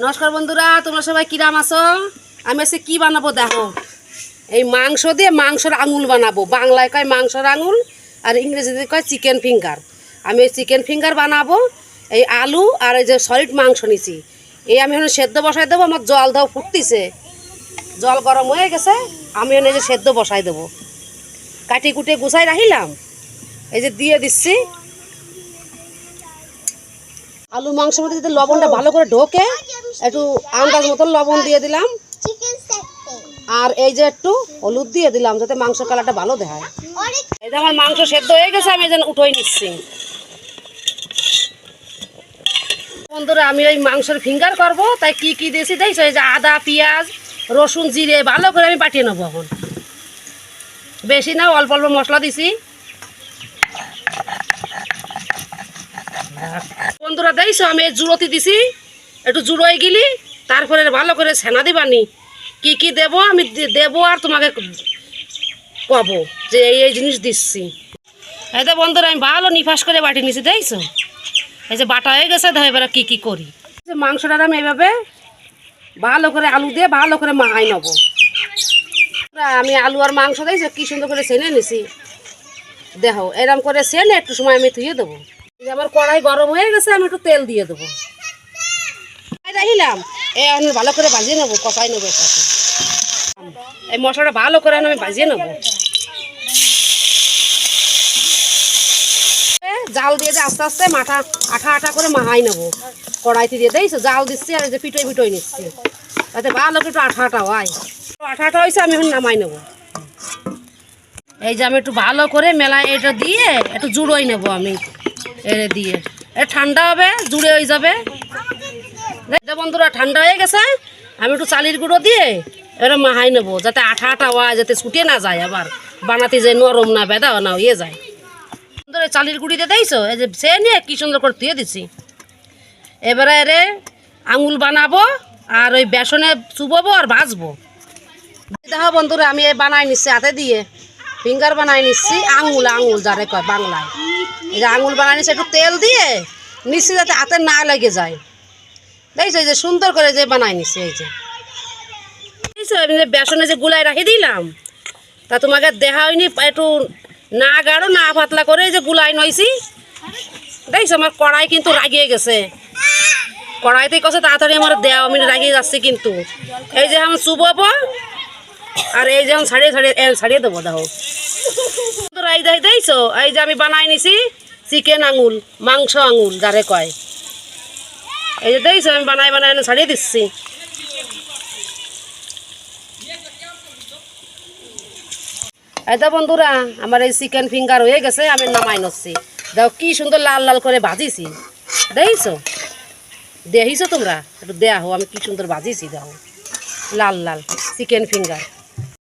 নমস্কার বন্ধুরা, তোমরা সবাই কিরাম আছো? আমি আজকে কি বানাবো দেখো? এই মাংস দিয়ে মাংসর আঙুল বানাবো। বাংলায় কয় মাংসর আঙুল, আর ইংরেজিতে কয় চিকেন ফিঙ্গার আমি এই চিকেন ফিঙ্গার বানাবো, এই আলু আর এই যে সলিড মাংস নিছি। এই আমি এখন সেদ্ধ বসাই দেবো, আমার জল দাও ফুটতিছে। জল গরম হয়ে গেছে, আমি এখন এই যে সেদ্ধ বসাই দেবো। কাটি কুটে গুছাই রাখিলাম, এই যে দিয়ে দিচ্ছি। আলু মাংসের মধ্যে যদি লবণটা ভালো করে ঢোকে। একটু আন্দাজ মতন লবণ দিয়ে দিলাম। আর এই যে একটু হলুদ দিয়ে দিলাম যাতে মাংসের কালারটা ভালো দেখায়। এই যে আমার মাংস সেদ্ধ হয়ে গেছে, আমি যেন উঠোই নিচ্ছি। বন্ধুরা, আমি ওই মাংসের ফিঙ্গার করব, তাই কি কি দিয়েছি দেখছ? এই যে আদা, পেঁয়াজ, রসুন, জিরে, ভালো করে আমি পাঠিয়ে নেব এখন। বেশি না, অল্প অল্প মশলা দিছি। দেখছ আমি জুড়োতে দিছি, একটু জুড়োয় গেলি, তারপরে ভালো করে সেনা দিবানি কি কি দেবো আমি দেবো আর তোমাকে কব, যে এই এই জিনিস দিচ্ছি। এই তো বন্ধুরা, আমি ভালো নিফাস করে বাটি নিছি, দেখছ? এই যে বাটা হয়ে গেছে, দেখো এবার কী কী করি। যে মাংসটা আমি এইভাবে ভালো করে আলু দিয়ে ভালো করে মাখাই নেব। আমি আলু আর মাংস, দেখছ কি সুন্দর করে সেনে নিছি। দেখো, এরম করে সেনে একটু সময় আমি ধুয়ে দেবো। আমার কড়াই গরম হয়ে গেছে, আমি একটু তেল দিয়ে দেবো। রাখিলাম এ, আমি ভালো করে ভাজিয়ে নেব, কষাই নেব এই মশলাটা ভালো করে আমি ভাজিয়ে নেব। জাল দিয়ে দিয়ে আস্তে আস্তে মাথা আঠা আঠা করে মাহাই নেব। কড়াইতে দিয়ে দিয়েছ জাল দিচ্ছি আর যে পিটোই পিটোই নিচ্ছি। তাতে ভালো একটু আঠা আঠা হয়। আঠা আঠা হয়েছে আমি এখন নামাই নেব। এই যে আমি একটু ভালো করে মেলায় এটা দিয়ে একটু জুড়োই নেব আমি। এরে দিয়ে। এ, ঠান্ডা হবে, জুড়ে হয়ে যাবে। বন্ধুরা, ঠান্ডা হয়ে গেছে। আমি একটু চালির গুঁড়ো দিয়ে এবার মাহাই নেব, যাতে আঠা আঠা হয়, যাতে ছুটে না যায় আবার। বানাতে যে নরম না, বেদা না ইয়ে যায়। এই চালির গুঁড়িতে দিয়েছ এই যে সে নিয়ে কি সুন্দর করে দিয়ে দিছি। এবারে এরে আঙুল বানাবো আর ওই বেসনে চুববো আর ভাজবো। দেখো বন্ধুরা, আমি এ বানাই নিচ্ছি হাতে দিয়ে। ফিঙ্গার বানাই নিচ্ছি আঙুল আঙুল, যারে কয়, বাংলায়। এই যে আঙুল নিচ্ছি একটু তেল দিয়ে নিচ্ছি যাতে হাতে না লেগে যায়। দেখছ এই যে সুন্দর করে যে বানাই নিছি এই যে। দেখছ বেসনে যে গুলাই রাখি দিলাম, তা তোমাকে দেখা হয়নি, একটু না গাঢ়, না পাতলা করে যে গুলাই নইছি। দেখছ, আমার কড়াই কিন্তু রাগিয়ে গেছে। কড়াইতে কছে তাড়াতাড়ি আমার দেওয়া আমি রাগিয়ে যাচ্ছি কিন্তু। এই যে আমি চুবাবো আর এই যে আমি ছাড়িয়ে ছাড়িয়ে ছাড়িয়ে দেবো, দেখো। এই দেখ দেখছ এই যে আমি বানাই নিছি, চিকেন আঙুল, মাংস আঙুল, যারে কয়। এই যে দেখছ আমি বানাই বানাই ছাড়িয়ে দিচ্ছি। তো বন্ধুরা, আমার এই চিকেন ফিঙ্গার হয়ে গেছে, আমি নামাই নচ্ছি দেখো, কি সুন্দর লাল লাল করে ভাজিছি। দেখছ দেখিছো তোমরা? একটু দেয়া হো আমি কি সুন্দর ভাজিছি, দেখো। লাল লাল, চিকেন ফিঙ্গার।